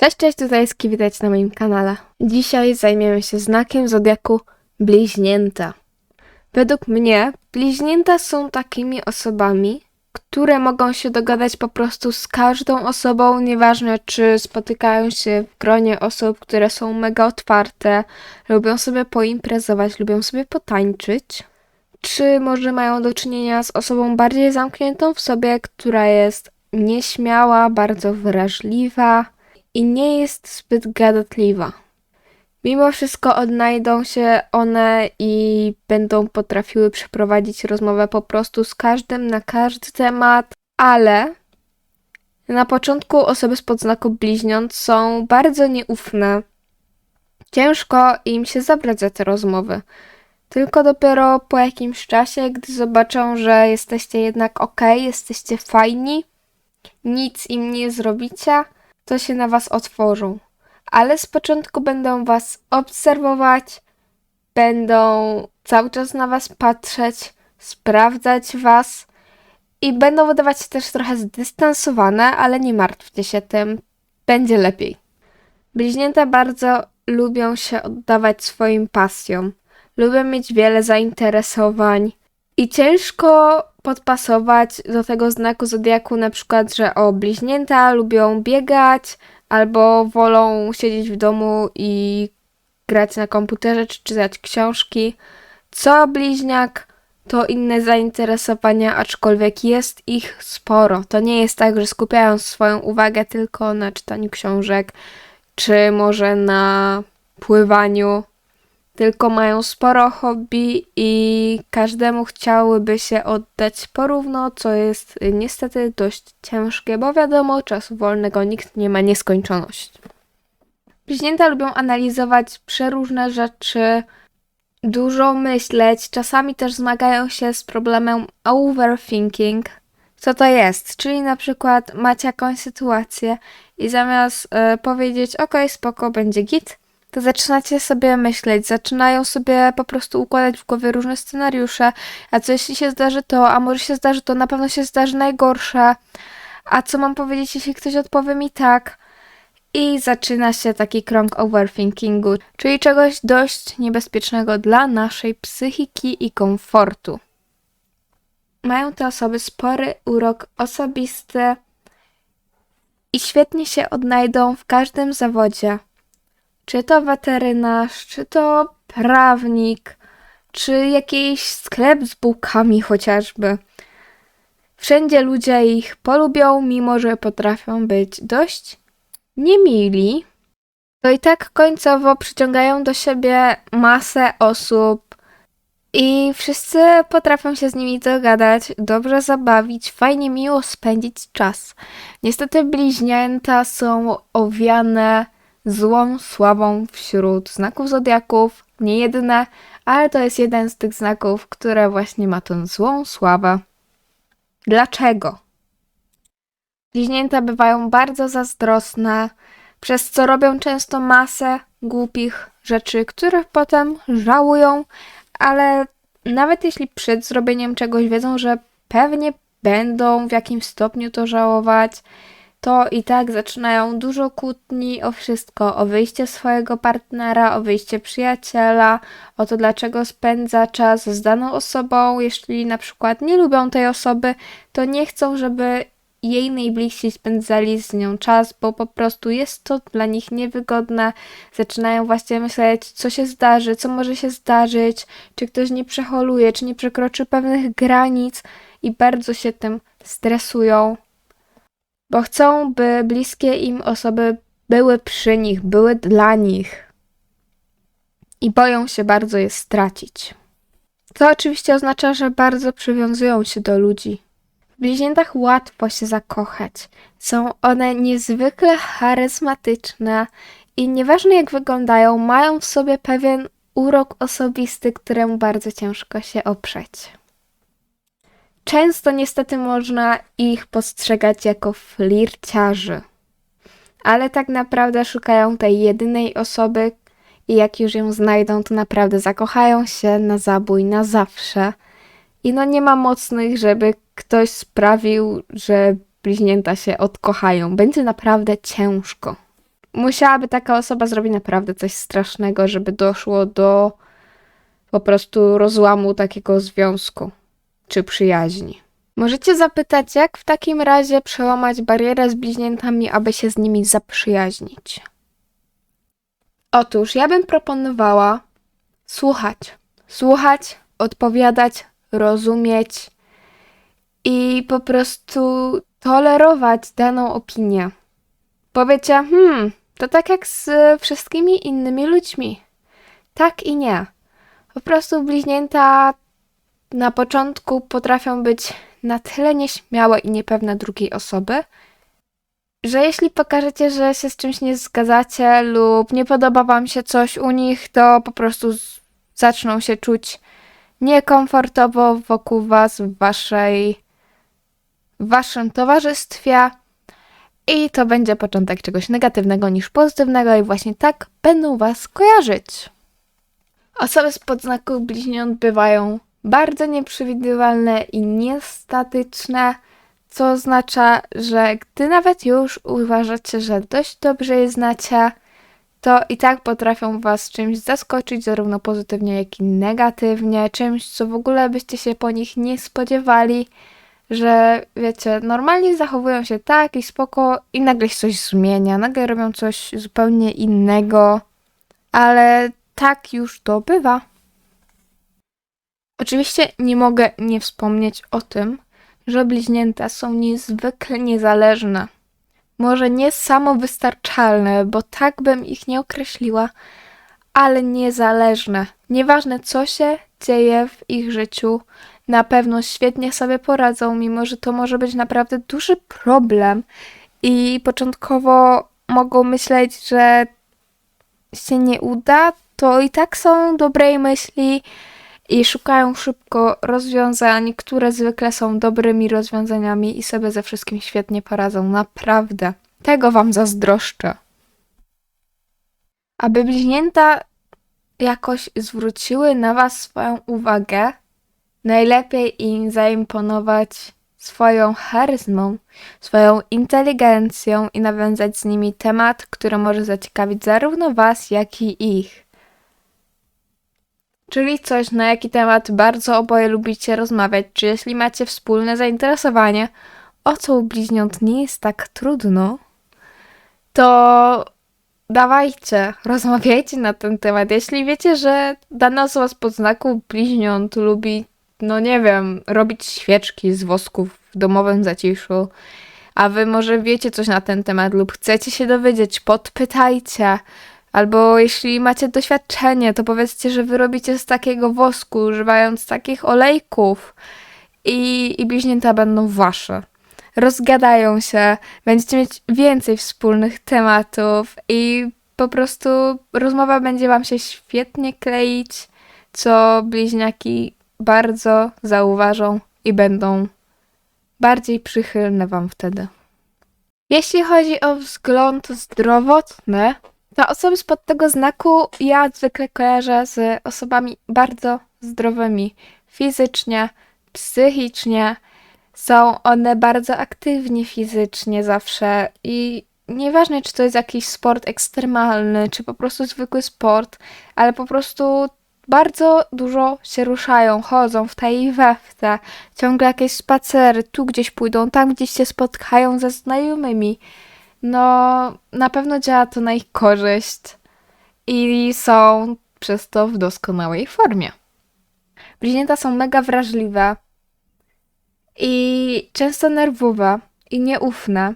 Cześć, cześć, tutaj jest Ki, na moim kanale. Dzisiaj zajmiemy się znakiem zodiaku bliźnięta. Według mnie bliźnięta są takimi osobami, które mogą się dogadać po prostu z każdą osobą, nieważne czy spotykają się w gronie osób, które są mega otwarte, lubią sobie poimprezować, lubią sobie potańczyć, czy może mają do czynienia z osobą bardziej zamkniętą w sobie, która jest nieśmiała, bardzo wrażliwa, i nie jest zbyt gadatliwa. Mimo wszystko odnajdą się one i będą potrafiły przeprowadzić rozmowę po prostu z każdym na każdy temat, ale na początku osoby z podznaku bliźniąt są bardzo nieufne. Ciężko im się zabrać za te rozmowy. Tylko dopiero po jakimś czasie, gdy zobaczą, że jesteście jednak ok, jesteście fajni, nic im nie zrobicie, to się na Was otworzą. Ale z początku będą Was obserwować, będą cały czas na Was patrzeć, sprawdzać Was i będą wydawać się też trochę zdystansowane, ale nie martwcie się tym, będzie lepiej. Bliźnięta bardzo lubią się oddawać swoim pasjom, lubią mieć wiele zainteresowań i ciężko podpasować do tego znaku zodiaku na przykład, że o bliźnięta lubią biegać albo wolą siedzieć w domu i grać na komputerze czy czytać książki. Co bliźniak to inne zainteresowania, aczkolwiek jest ich sporo. To nie jest tak, że skupiają swoją uwagę tylko na czytaniu książek czy może na pływaniu tylko mają sporo hobby i każdemu chciałyby się oddać porówno, co jest niestety dość ciężkie, bo wiadomo, czasu wolnego nikt nie ma nieskończoność. Bliźnięta lubią analizować przeróżne rzeczy, dużo myśleć, czasami też zmagają się z problemem overthinking. Co to jest? Czyli na przykład macie jakąś sytuację i zamiast y, powiedzieć ok, spoko, będzie git, to zaczynacie sobie myśleć, zaczynają sobie po prostu układać w głowie różne scenariusze, a co jeśli się zdarzy to, a może się zdarzy to, na pewno się zdarzy najgorsze, a co mam powiedzieć, jeśli ktoś odpowie mi tak? I zaczyna się taki krąg overthinkingu, czyli czegoś dość niebezpiecznego dla naszej psychiki i komfortu. Mają te osoby spory urok osobisty i świetnie się odnajdą w każdym zawodzie czy to weterynarz, czy to prawnik, czy jakiś sklep z bułkami chociażby. Wszędzie ludzie ich polubią, mimo że potrafią być dość niemili. To i tak końcowo przyciągają do siebie masę osób i wszyscy potrafią się z nimi dogadać, dobrze zabawić, fajnie, miło spędzić czas. Niestety bliźnięta są owiane złą sławą wśród znaków zodiaków. Nie jedyne, ale to jest jeden z tych znaków, które właśnie ma tą złą sławę. Dlaczego? Bliźnięta bywają bardzo zazdrosne, przez co robią często masę głupich rzeczy, których potem żałują, ale nawet jeśli przed zrobieniem czegoś wiedzą, że pewnie będą w jakimś stopniu to żałować, to i tak zaczynają dużo kłótni o wszystko, o wyjście swojego partnera, o wyjście przyjaciela, o to dlaczego spędza czas z daną osobą. Jeśli na przykład nie lubią tej osoby, to nie chcą, żeby jej najbliżsi spędzali z nią czas, bo po prostu jest to dla nich niewygodne. Zaczynają właśnie myśleć, co się zdarzy, co może się zdarzyć, czy ktoś nie przeholuje, czy nie przekroczy pewnych granic i bardzo się tym stresują bo chcą, by bliskie im osoby były przy nich, były dla nich i boją się bardzo je stracić. To oczywiście oznacza, że bardzo przywiązują się do ludzi. W bliźniętach łatwo się zakochać. Są one niezwykle charyzmatyczne i nieważne jak wyglądają, mają w sobie pewien urok osobisty, któremu bardzo ciężko się oprzeć. Często niestety można ich postrzegać jako flirciarzy, ale tak naprawdę szukają tej jedynej osoby i jak już ją znajdą, to naprawdę zakochają się na zabój na zawsze. I no nie ma mocnych, żeby ktoś sprawił, że bliźnięta się odkochają. Będzie naprawdę ciężko. musiałaby taka osoba zrobić naprawdę coś strasznego, żeby doszło do po prostu rozłamu takiego związku czy przyjaźni. Możecie zapytać, jak w takim razie przełamać barierę z bliźniętami, aby się z nimi zaprzyjaźnić? Otóż ja bym proponowała słuchać. Słuchać, odpowiadać, rozumieć i po prostu tolerować daną opinię. Powiecie, hmm, to tak jak z wszystkimi innymi ludźmi. Tak i nie. Po prostu bliźnięta na początku potrafią być na tyle nieśmiałe i niepewne drugiej osoby, że jeśli pokażecie, że się z czymś nie zgadzacie lub nie podoba wam się coś u nich, to po prostu zaczną się czuć niekomfortowo wokół was, w waszej, w waszym towarzystwie i to będzie początek czegoś negatywnego niż pozytywnego i właśnie tak będą was kojarzyć. Osoby z podznaku bliźniąt bywają bardzo nieprzewidywalne i niestatyczne, co oznacza, że gdy nawet już uważacie, że dość dobrze je znacie, to i tak potrafią was czymś zaskoczyć, zarówno pozytywnie, jak i negatywnie, czymś, co w ogóle byście się po nich nie spodziewali, że wiecie, normalnie zachowują się tak i spoko i nagle się coś zmienia, nagle robią coś zupełnie innego, ale tak już to bywa. Oczywiście nie mogę nie wspomnieć o tym, że bliźnięta są niezwykle niezależne. Może nie samowystarczalne, bo tak bym ich nie określiła, ale niezależne. Nieważne co się dzieje w ich życiu, na pewno świetnie sobie poradzą, mimo że to może być naprawdę duży problem. I początkowo mogą myśleć, że się nie uda, to i tak są dobrej myśli i szukają szybko rozwiązań, które zwykle są dobrymi rozwiązaniami i sobie ze wszystkim świetnie poradzą. Naprawdę. Tego wam zazdroszczę. Aby bliźnięta jakoś zwróciły na was swoją uwagę, najlepiej im zaimponować swoją charyzmą, swoją inteligencją i nawiązać z nimi temat, który może zaciekawić zarówno was, jak i ich. Czyli coś, na jaki temat bardzo oboje lubicie rozmawiać, czy jeśli macie wspólne zainteresowanie, o co u bliźniąt nie jest tak trudno, to dawajcie, rozmawiajcie na ten temat. Jeśli wiecie, że dana osoba z podznaku bliźniąt lubi, no nie wiem, robić świeczki z wosków w domowym zaciszu, a wy może wiecie coś na ten temat lub chcecie się dowiedzieć, podpytajcie. Albo jeśli macie doświadczenie, to powiedzcie, że wy robicie z takiego wosku, używając takich olejków i, i bliźnięta będą wasze. Rozgadają się, będziecie mieć więcej wspólnych tematów i po prostu rozmowa będzie wam się świetnie kleić, co bliźniaki bardzo zauważą i będą bardziej przychylne wam wtedy. Jeśli chodzi o wzgląd zdrowotny, to osoby spod tego znaku ja zwykle kojarzę z osobami bardzo zdrowymi fizycznie, psychicznie. Są one bardzo aktywni fizycznie zawsze i nieważne, czy to jest jakiś sport ekstremalny, czy po prostu zwykły sport, ale po prostu bardzo dużo się ruszają, chodzą w tej i ciągle jakieś spacery, tu gdzieś pójdą, tam gdzieś się spotkają ze znajomymi. No, na pewno działa to na ich korzyść i są przez to w doskonałej formie. Bliźnięta są mega wrażliwe i często nerwowe i nieufne,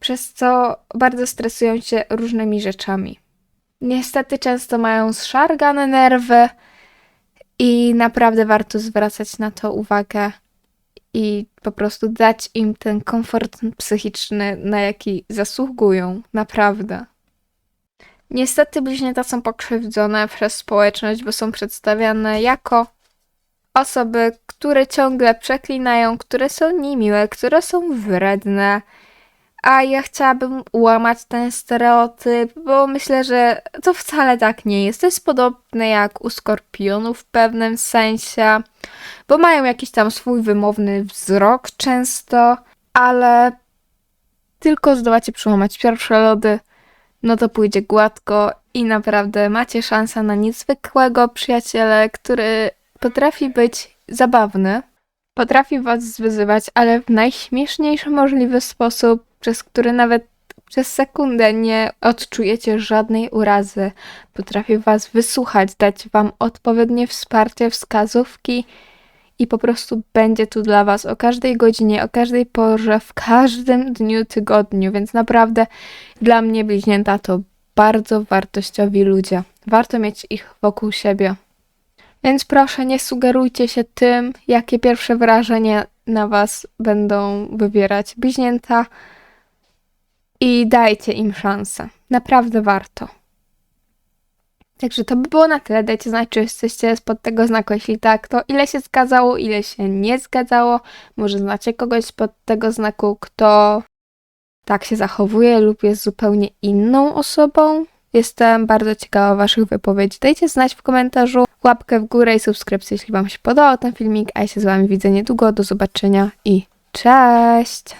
przez co bardzo stresują się różnymi rzeczami. Niestety często mają zszargane nerwy i naprawdę warto zwracać na to uwagę i po prostu dać im ten komfort psychiczny, na jaki zasługują, naprawdę. Niestety bliźnięta są pokrzywdzone przez społeczność, bo są przedstawiane jako osoby, które ciągle przeklinają, które są niemiłe, które są wredne. A ja chciałabym łamać ten stereotyp, bo myślę, że to wcale tak nie jest. To jest podobne jak u skorpionów w pewnym sensie, bo mają jakiś tam swój wymowny wzrok często, ale tylko zdołacie przełamać pierwsze lody, no to pójdzie gładko i naprawdę macie szansę na niezwykłego przyjaciela, który potrafi być zabawny, potrafi was wyzywać, ale w najśmieszniejszy możliwy sposób, przez który nawet przez sekundę nie odczujecie żadnej urazy. Potrafi was wysłuchać, dać wam odpowiednie wsparcie, wskazówki i po prostu będzie tu dla was o każdej godzinie, o każdej porze, w każdym dniu, tygodniu, więc naprawdę dla mnie bliźnięta to bardzo wartościowi ludzie. Warto mieć ich wokół siebie. Więc proszę, nie sugerujcie się tym, jakie pierwsze wrażenia na was będą wywierać bliźnięta i dajcie im szansę. Naprawdę warto. Także to by było na tyle. Dajcie znać, czy jesteście spod tego znaku. Jeśli tak, to ile się zgadzało, ile się nie zgadzało. Może znacie kogoś spod tego znaku, kto tak się zachowuje lub jest zupełnie inną osobą. Jestem bardzo ciekawa Waszych wypowiedzi. Dajcie znać w komentarzu, łapkę w górę i subskrypcję, jeśli Wam się podobał ten filmik. A ja się z Wami widzę niedługo. Do zobaczenia i cześć!